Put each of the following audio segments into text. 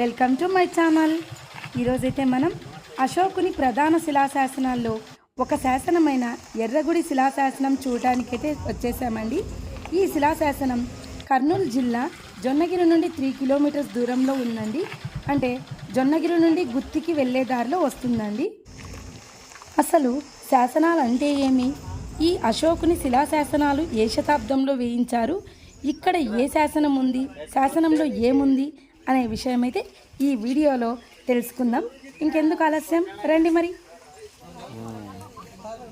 Welcome to my channel. ఈరోజైతే మనం అశోకుని ప్రధాన శిలాశాసనాల్లో ఒక శాసనమైన ఎర్రగుడి శిలాశాసనం చూడటానికైతే వచ్చేసామండి. ఈ శిలాశాసనం కర్నూలు జిల్లా జొన్నగిరి నుండి త్రీ కిలోమీటర్స్ దూరంలో ఉందండి. అంటే జొన్నగిరి నుండి గుత్తికి వెళ్ళే దారిలో వస్తుందండి. అసలు శాసనాలు అంటే ఏమి? ఈ అశోకుని శిలాశాసనాలు ఏ శతాబ్దంలో వేయించారు? ఇక్కడ ఏ శాసనం ఉంది శాసనంలో ఏముంది? అనే విషయం అయితే ఈ వీడియోలో తెలుసుకుందాం. ఇంకెందుకు ఆలస్యం? రండి మరి.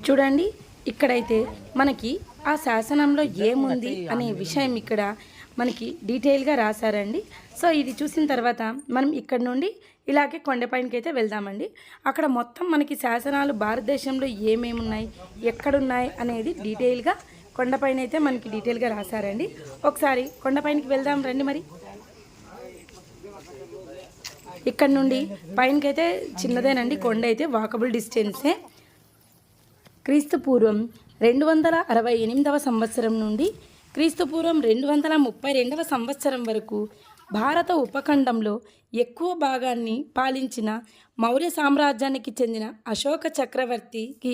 చూడండి ఇక్కడైతే మనకి ఆ శాసనంలో ఏముంది అనే విషయం ఇక్కడ మనకి డీటెయిల్గా రాశారండి. సో ఇది చూసిన తర్వాత మనం ఇక్కడ నుండి ఇలాగే కొండపైనకి అయితే వెళ్దామండి. అక్కడ మొత్తం మనకి శాసనాలు భారతదేశంలో ఏమేమి ఉన్నాయి ఎక్కడున్నాయి అనేది డీటెయిల్గా కొండపైన అయితే మనకి డీటెయిల్గా రాశారండి. ఒకసారి కొండపైనకి వెళ్దాం రండి మరి. ఇక్కడ నుండి పైనకైతే చిన్నదేనండి కొండ అయితే వాకబుల్ డిస్టెన్సే క్రీస్తు పూర్వం రెండు వందల అరవై ఎనిమిదవ సంవత్సరం నుండి క్రీస్తు పూర్వం రెండు వందల ముప్పై రెండవ సంవత్సరం వరకు భారత ఉపఖండంలో ఎక్కువ భాగాన్ని పాలించిన మౌర్య సామ్రాజ్యానికి చెందిన అశోక చక్రవర్తికి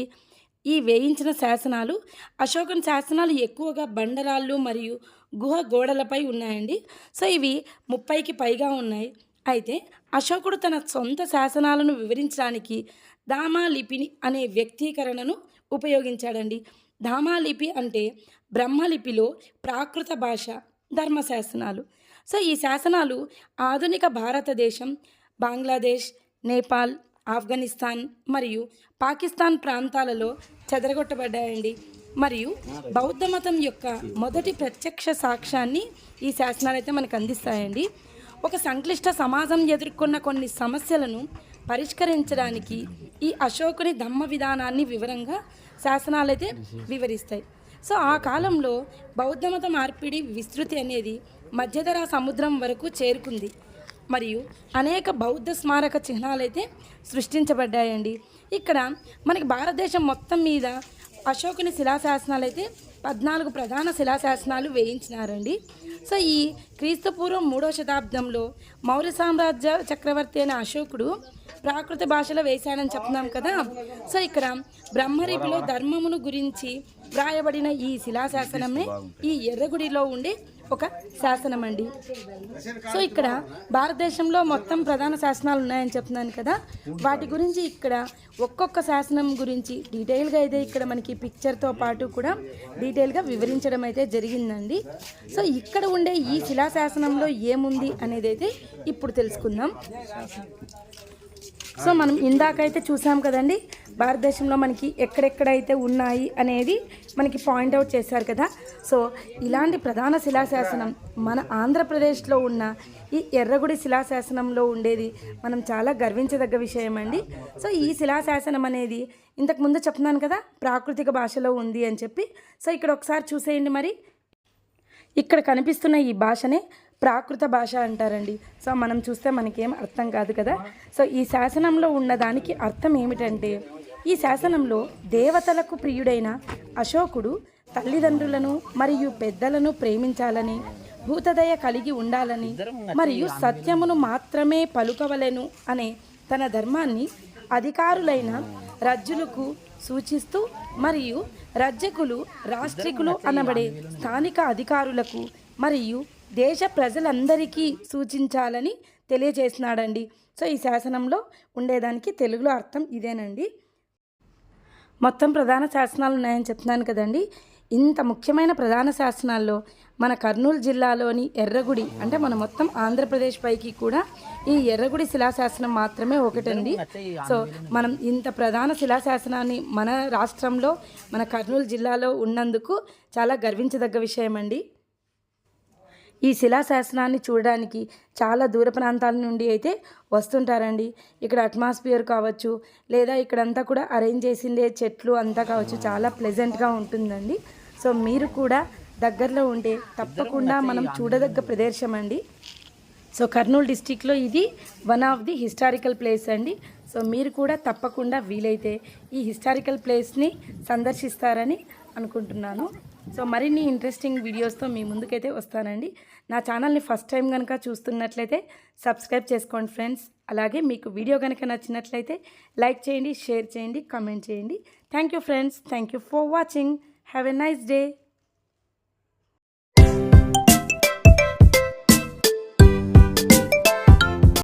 ఈ వేయించిన శాసనాలు అశోకన్ శాసనాలు ఎక్కువగా బండరాళ్ళు మరియు గుహ గోడలపై ఉన్నాయండి. సో ఇవి ముప్పైకి పైగా ఉన్నాయి. అయితే అశోకుడు తన సొంత శాసనాలను వివరించడానికి దామాలిపిని అనే వ్యక్తీకరణను ఉపయోగించాడండి. ధామాలిపి అంటే బ్రహ్మలిపిలో ప్రాకృత భాష ధర్మశాసనాలు. సో ఈ శాసనాలు ఆధునిక భారతదేశం బంగ్లాదేశ్ నేపాల్ ఆఫ్ఘనిస్తాన్ మరియు పాకిస్తాన్ ప్రాంతాలలో చెదరగొట్టబడ్డాయండి. మరియు బౌద్ధ మతం యొక్క మొదటి ప్రత్యక్ష సాక్ష్యాన్ని ఈ శాసనాలు అయితే మనకు అందిస్తాయండి. ఒక సంక్లిష్ట సమాజం ఎదుర్కొన్న కొన్ని సమస్యలను పరిష్కరించడానికి ఈ అశోకుని ధమ్మ విధానాన్ని వివరంగా శాసనాలైతే వివరిస్తాయి. సో ఆ కాలంలో బౌద్ధమత మార్పిడి విస్తృతి అనేది మధ్యధరా సముద్రం వరకు చేరుకుంది. మరియు అనేక బౌద్ధ స్మారక చిహ్నాలైతే సృష్టించబడ్డాయండి. ఇక్కడ మనకి భారతదేశం మొత్తం మీద అశోకుని శిలాశాసనాలు అయితే పద్నాలుగు ప్రధాన శిలాశాసనాలు వేయించినారండి. సో ఈ క్రీస్తుపూర్వం మూడో శతాబ్దంలో మౌర్య సామ్రాజ్య చక్రవర్తి అయిన అశోకుడు ప్రాకృత భాషలో వేశాడని చెప్తున్నాం కదా. సో ఇక్కడ బ్రహ్మరిపిలో ధర్మమును గురించి వ్రాయబడిన ఈ శిలాశాసనమే ఈ ఎర్రగుడిలో ఉండే ఒక శాసనం అండి. సో ఇక్కడ భారతదేశంలో మొత్తం ప్రధాన శాసనాలు ఉన్నాయని చెప్తున్నాను కదా. వాటి గురించి ఇక్కడ ఒక్కొక్క శాసనం గురించి డీటెయిల్గా అయితే ఇక్కడ మనకి పిక్చర్తో పాటు కూడా డీటెయిల్గా వివరించడం అయితే జరిగిందండి. సో ఇక్కడ ఉండే ఈ శిలాశాసనంలో ఏముంది అనేది అయితే ఇప్పుడు తెలుసుకుందాం. సో మనం ఇందాకైతే చూసాం కదండి భారతదేశంలో మనకి ఎక్కడెక్కడైతే ఉన్నాయి అనేది మనకి పాయింట్అవుట్ చేశారు కదా. సో ఇలాంటి ప్రధాన శిలాశాసనం మన ఆంధ్రప్రదేశ్లో ఉన్న ఈ ఎర్రగుడి శిలాశాసనంలో ఉండేది మనం చాలా గర్వించదగ్గ విషయం అండి. సో ఈ శిలాశాసనం అనేది ఇంతకు ముందు చెప్తున్నాను కదా ప్రాకృతిక భాషలో ఉంది అని చెప్పి. సో ఇక్కడ ఒకసారి చూసేయండి మరి. ఇక్కడ కనిపిస్తున్న ఈ భాషనే ప్రాకృత భాష అంటారండి. సో మనం చూస్తే మనకేం అర్థం కాదు కదా. సో ఈ శాసనంలో ఉన్నదానికి అర్థం ఏమిటంటే ఈ శాసనంలో దేవతలకు ప్రియుడైన అశోకుడు తల్లిదండ్రులను మరియు పెద్దలను ప్రేమించాలని భూతదయ కలిగి ఉండాలని మరియు సత్యమును మాత్రమే పలుకవలెను అనే తన ధర్మాన్ని అధికారులైన రజ్జులకు సూచిస్తూ మరియు రజ్జకులు రాష్ట్రికులు అనబడే స్థానిక అధికారులకు మరియు దేశ ప్రజలందరికీ సూచించాలని తెలియజేసినాడండి సో ఈ శాసనంలో ఉండేదానికి తెలుగులో అర్థం ఇదేనండి. మొత్తం ప్రధాన శాసనాలు ఉన్నాయని చెప్తున్నాను కదండి. ఇంత ముఖ్యమైన ప్రధాన శాసనాల్లో మన కర్నూలు జిల్లాలోని ఎర్రగుడి అంటే మన మొత్తం ఆంధ్రప్రదేశ్ పైకి కూడా ఈ ఎర్రగుడి శిలాశాసనం మాత్రమే ఒకటండి. సో మనం ఇంత ప్రధాన శిలాశాసనాన్ని మన రాష్ట్రంలో మన కర్నూలు జిల్లాలో ఉన్నందుకు చాలా గర్వించదగ్గ విషయం అండి ఈ శిలాశాసనాన్ని చూడడానికి చాలా దూర ప్రాంతాల నుండి అయితే వస్తుంటారండి. ఇక్కడ అట్మాస్ఫియర్ కావచ్చు లేదా ఇక్కడంతా కూడా అరేంజ్ చేసిండే చెట్లు అంతా కావచ్చు చాలా ప్లెజెంట్గా ఉంటుందండి. సో మీరు కూడా దగ్గరలో ఉంటే తప్పకుండా మనం చూడదగ్గ ప్రదేశం అండి. సో కర్నూలు డిస్టిక్లో ఇది one of the historical place అండి. సో మీరు కూడా తప్పకుండా వీలైతే ఈ హిస్టారికల్ ప్లేస్ని సందర్శిస్తారని అనుకుంటున్నాను. సో మరిన్ని ఇంట్రెస్టింగ్ వీడియోస్తో మీ ముందుకైతే వస్తానండి. నా ఛానల్ని ఫస్ట్ టైం కనుక చూస్తున్నట్లయితే సబ్స్క్రైబ్ చేసుకోండి ఫ్రెండ్స్ అలాగే మీకు వీడియో కనుక నచ్చినట్లయితే లైక్ చేయండి షేర్ చేయండి కామెంట్ చేయండి. Thank you friends thank you for watching have a nice day